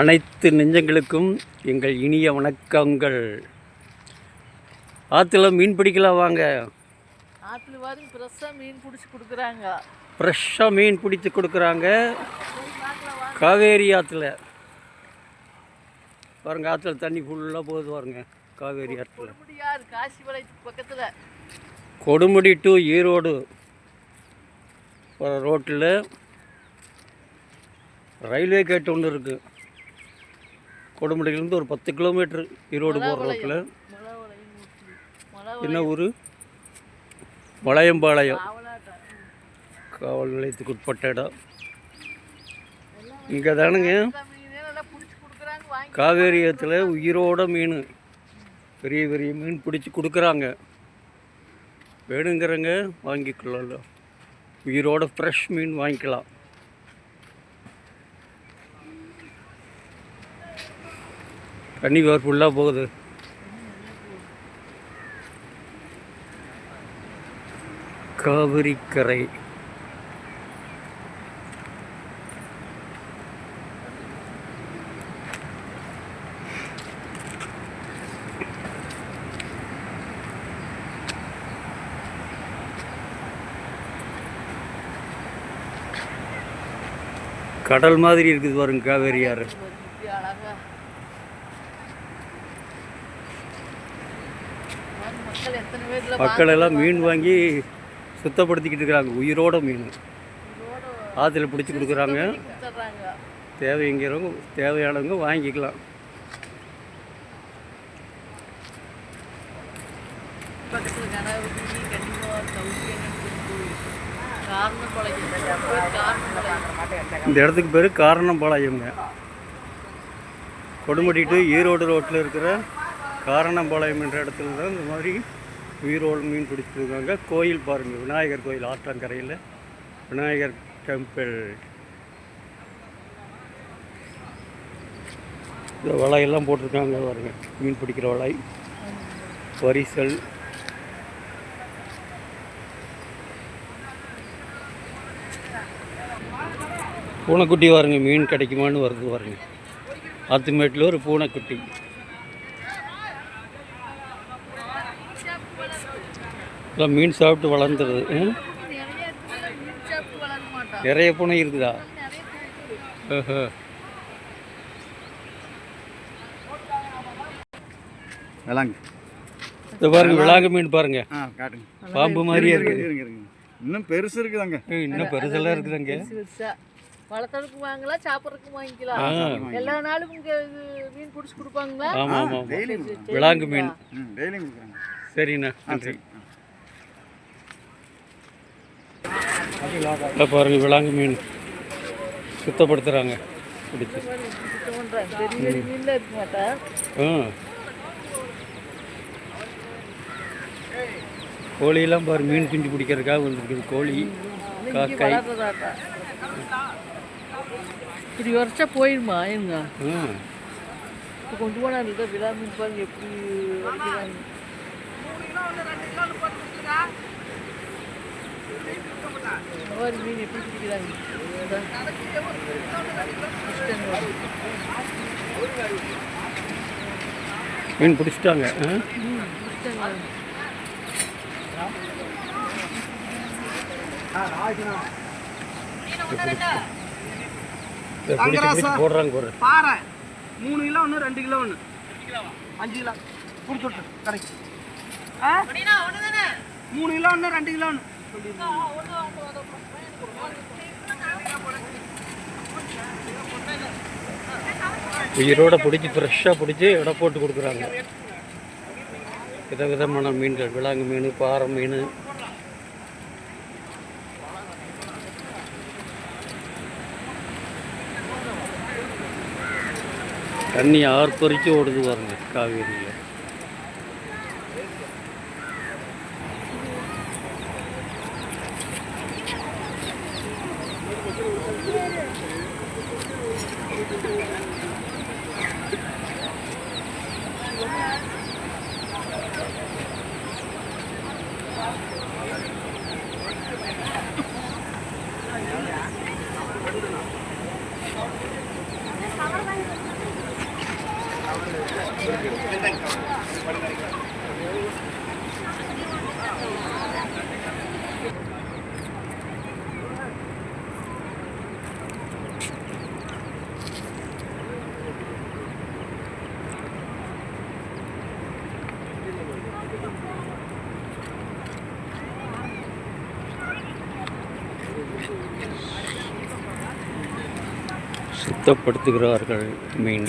அனைத்து நெஞ்சங்களுக்கும் எங்கள் இனிய வணக்கங்கள். ஆற்றுல மீன் பிடிக்கலாம் வாங்க. ஆற்றுல பாருங்க ஃப்ரெஷ்ஷாக மீன் பிடிச்சி கொடுக்குறாங்க. ஃப்ரெஷ்ஷாக மீன் பிடிச்சி கொடுக்குறாங்க. காவேரி ஆற்றுல பாருங்க ஆற்றுல தண்ணி ஃபுல்லாக போகுது பாருங்க காவேரி ஆற்றுல கொடுமுடியார் காசிபாளையத்துக்கு பக்கத்தில். கொடுமுடி டு ஈரோடு. ரோட்டில் ரயில்வே கேட் ஒன்று இருக்குது கொடுமுடியிலேருந்து ஒரு பத்து கிலோமீட்டர் ஈரோடு போகிற ரோட்டில் என்ன ஊர்? காவலாட்டம். காவல் நிலையத்துக்கு உட்பட்ட இடம். இங்கே தானுங்க. காவேரி ஆற்றுல உயிரோட மீன். பெரிய பெரிய மீன் பிடிச்சி கொடுக்குறாங்க. வேணுங்கிறங்க வாங்கிக்கலாம் உயிரோட ஃப்ரெஷ் மீன் வாங்கிக்கலாம். தண்ணி வேறு ஃபுல்லாக போகுது. காவிரி கரை கடல் மாதிரி இருக்குது பாருங்க காவேரி ஆறு இப்படி அழகா வாங்க மக்கள் எல்லாம் மீன் வாங்கி சுத்தப்படுத்திக்கிட்டு இருக்கிறாங்க. உயிரோட மீன். ஆற்றுல பிடிச்சி கொடுக்குறாங்க. தேவைங்கிறவங்க தேவையானவங்க வாங்கிக்கலாம். இந்த இடத்துக்கு பேர் காரணம்பாளையங்க கொடுமுடி டு ஈரோடு ரோட்டில் இருக்கிற காரணம்பாளையம் என்ற இடத்துல தான் இந்த மாதிரி உயிரோடு மீன் பிடிச்சிருக்காங்க. கோயில் பாருங்கள் விநாயகர் கோயில் ஆற்றங்கரையில். விநாயகர் டெம்பிள். இந்த வலையெல்லாம் போட்டிருக்காங்க பாருங்க மீன் பிடிக்கிற வலை. வரிசல். பூனைக்குட்டி பாருங்க மீன் கிடைக்குமான்னு வருது பாருங்க. ஆத்துமேட்டில் ஒரு பூனைக்குட்டி. எல்லாம் மீன் சாப்பிட்டு வளர்ந்துருது? நிறைய இருக்குது மீன் சாப்பிட்டு வளர மாட்டான் நிறைய பூனை இருக்குதா? ஆஹா. விளாங்க. இது பாருங்க விளாங்க மீன் பாருங்க. பாம்பு மாதிரியே இருங்க. இன்னும் பெருசு இருக்குதாங்க. இன்னும் பெருசெல்லாம் இருக்குதுங்க. வளர்த்தறதுக்கு வாங்கலாம் சாப்பிட்றதுக்கு வாங்கிக்கலாம். எல்லா நாளும் இங்கே மீன் பிடிச்சி கொடுப்பாங்களா? ஆமாம் ஆமாம் டெய்லி விளாங்கு மீன். ம் டெய்லி கொடுக்குறாங்க. சரிண்ணா நன்றி. ஆ. இதை பாருங்க விளாங்கு மீன். சுத்தப்படுத்துகிறாங்க பிடிச்சி ஆ கோழியெல்லாம் பாரு மீன் குஞ்சு பிடிக்கிறதுக்காக வந்துருக்குது கோழி இங்கே காக்கை வளர்றதாட்டா இப்படி வரைச்சா போயிடுமா எங்க? ஆ இப்போ கொண்டு போனால் இருக்க விழா மீன் பாருங்க எப்படி மாதிரி மீன் எப்படி பிடிக்கிறாங்க? மீன் பிடிச்சிட்டாங்க போடுறாங்க பாறை. மூணு கிலோ ஒன்று ரெண்டு கிலோ ஒன்று அஞ்சு கிலோ. பிடிச்சி விட்டு கடைக்கு. ஆ? மூணு கிலோ ஒன்று ரெண்டு கிலோ ஒன்று உயிரோட பிடிச்சி ஃப்ரெஷ்ஷாக பிடிச்சி எடை போட்டு கொடுக்குறாங்க. வித விதமான மீன்கள் விலாங்கு மீன் பாறை மீன். தண்ணி ஆர்ப்பரிச்சு ஓடுது பாருங்க காவேரியில். சுத்தப்படுத்துகிறார்கள் மீன்.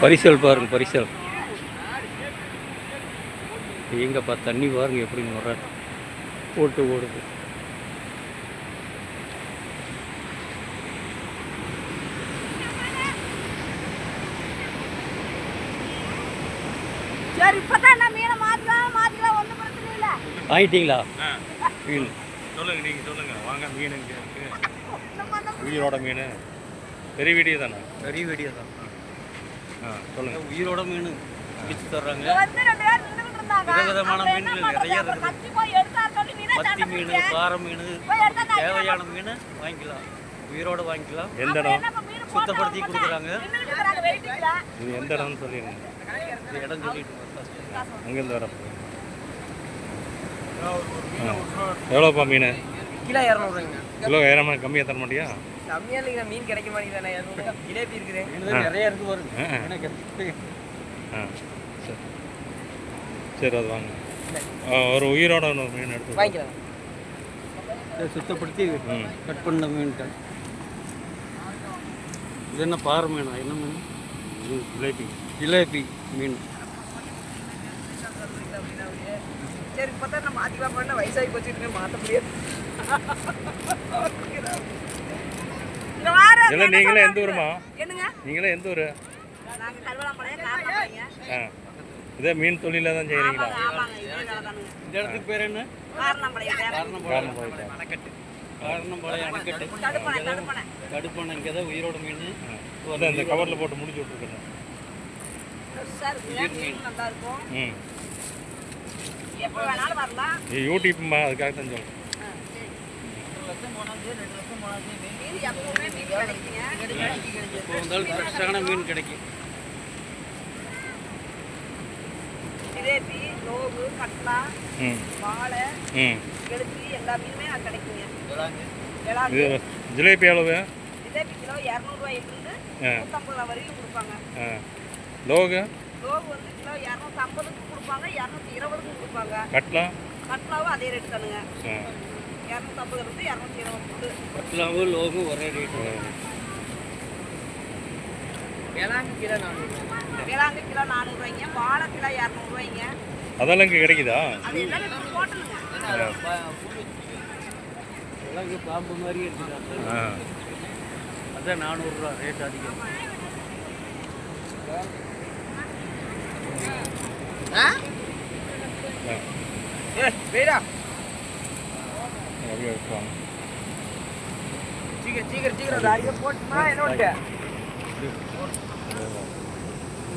பரிசல் பாருங்க பரிசல். எங்கப்பா தண்ணி பாருங்க எப்படி முறை. போட்டு ஓடுது. சரி வாங்கிட்டீங்களா? மீன். சொல்லுங்க நீங்க சொல்லுங்க. வாங்க மீன் இங்க இருக்கு? உயிரோட மீன். பெரிய வீடியோ தானே? பெரிய வீடியோ தான். ஆ சொல்லுங்க. உயிரோட மீன் பிடிச்சு தர்றாங்க. விதவிதமான மீன்கள்? நிறைய இருக்குது. பத்தி மீன். பாறை மீன் தேவையான மீன் வாங்கிக்கலாம். உயிரோட வாங்கிக்கலாம். எந்த இடம்? சுத்தப்படுத்தி கொடுக்குறாங்க. இது எந்த இடம்னு சொல்லிடுங்க. இந்த இடம் சொல்லிட்டு. அங்கேருந்து வர எவ்வளோப்பா மீன்? கிலோ இரநூறுங்க. கிலோ ஏறாம கம்மியாக தர மாட்டியா? கம்மியாக இல்லைங்க மீன் கிடைக்க மாட்டேங்குதானே ஜிலேபி இருக்குது. மீன் நிறைய இருக்கு பாருங்க ஆ, ஆ. எனக்கு ஆ சரி. சரி அது வாங்க. ஆ, ஒரு உயிரோட ஒரு மீன் எடுத்து வைங்க. வாங்கிக்கலாம் இதை சுத்தப்படுத்தி கட் பண்ண மீன்கள் இது என்ன பாறை மீனா? என்ன மீன்? இது ஜிலேபி. ஜிலேபி மீன். சரி நம்ம மாற்றிக்கலாம் பண்ண வயசாகி போச்சு மாற்ற முடியாது நீங்களே எந்த? ஊருமா என்னங்க நீங்களே எந்த ஊர் இதே மீன் தொழில தான் செய்கிறீங்களா இந்த இடத்துக்கு பேர் என்ன அணைக்கட்டு காரணம்பாளையம் அணைக்கட்டு தடுப்பணை இங்கே தான் உயிரோட மீன் இந்த கவரில் போட்டு முடிச்சு விட்ருக்கேன் மீன் எப்போ வேணாலும் வரலாம். இது யூடியூப்மா அதுக்காக தான் சொல்கிறேன் மீன் எப்பவுமே மீன் கிடைக்குங்க. இப்போ வந்தாலும் ஃப்ரெஷ்ஷான மீன் கிடைக்கும். ஜிலேபி ரோகு கட்லா வாழை கெளுத்தி எல்லா மீனுமே அது கிடைக்குங்க. ஜிலேபி எவ்வளவு? ஜிலேபி கிலோ இரநூறுவாயிலிருந்து. நூற்றம்பது ரூபா வரைக்கும் கொடுப்பாங்க. ஆ. லோகு வந்து கிலோ இரநூத்தம்பதுக்கு கொடுப்பாங்க இரநூத்தி இருபதுக்கு கொடுப்பாங்க. கட்லா? கட்லாவும் அதே ரேட்டு தானுங்க. ஆ. இரநூத்தம்பது இருந்து இரநூத்தி இருபது பட்லாவும் லோகும் ஒரே ரேட்டு வேளாண் கிலோ நானூறு. வேளாங்கு கிலோ நானூறுவாய்ங்க வாழை கிலோ இரநூறுவாய்ங்க. அதெல்லாம் இங்கே கிடைக்குதா? அது எல்லாமே பாம்பு மாதிரி இருக்குது அதான் நானூறுரூவா ரேட் அதிகம்.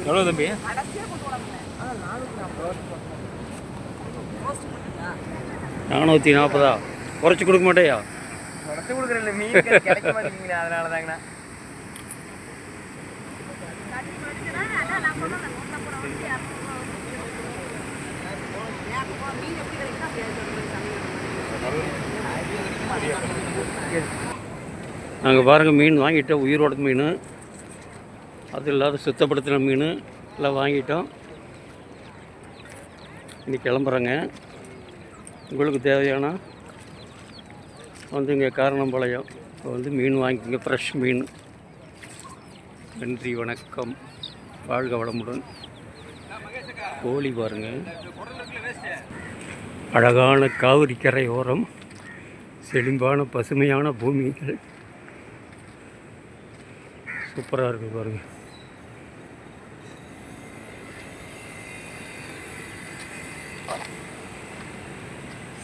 எவ்வளோ தம்பி? நானூற்றி நாற்பது குறைச்சி கொடுக்க மாட்டேயா? குறைச்சி கொடுக்குறேன் மீன் கிடை- கிடைக்க அதனால தாங்கண்ணா கட்டி மடிச்சுன்னா அதான் நான் சொன்னேன் நூற்றம்பது ரூபா வந்து இரநூறுவா வந்து இரநூறுவா மீன் எப்படி கிடைக்குதோ அப்படியே நாங்கள் பாருங்கள் மீன் வாங்கிட்டோம். உயிரோட மீன். அது இல்லாத சுத்தப்படுத்தின மீன். எல்லாம் வாங்கிட்டோம். இன்னைக்கு கிளம்புறேங்க. உங்களுக்கு தேவையான வந்து இங்கே காரணம்பாளையம் வந்து மீன் வாங்கிக்கோங்க. ஃப்ரெஷ் மீன். நன்றி வணக்கம். வாழ்க வளமுடன். கோழி பாருங்கள். அழகான காவிரி கரை ஓரம் செழிம்பான பசுமையான பூமிகள். சூப்பராக இருக்குது பாருங்கள்.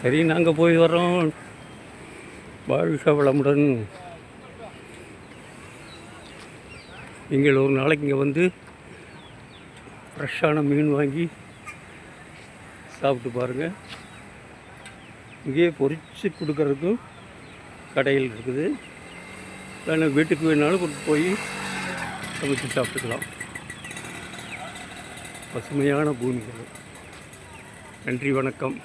சரி நாங்கள் போய் வரோம் வாழ்க வளமுடன். நீங்கள் ஒரு நாளைக்கு இங்கே வந்து ஃப்ரெஷ்ஷான மீன் வாங்கி சாப்பிட்டு பாருங்கள் இங்கேயே பொறிச்சு கொடுக்கறதுக்கும் கடையில் இருக்குது. வேணா வீட்டுக்கு வேணாலும் கொண்டு போய் சமைச்சு சாப்பிட்டுக்கலாம். பசுமையான பூமிகள். நன்றி வணக்கம்.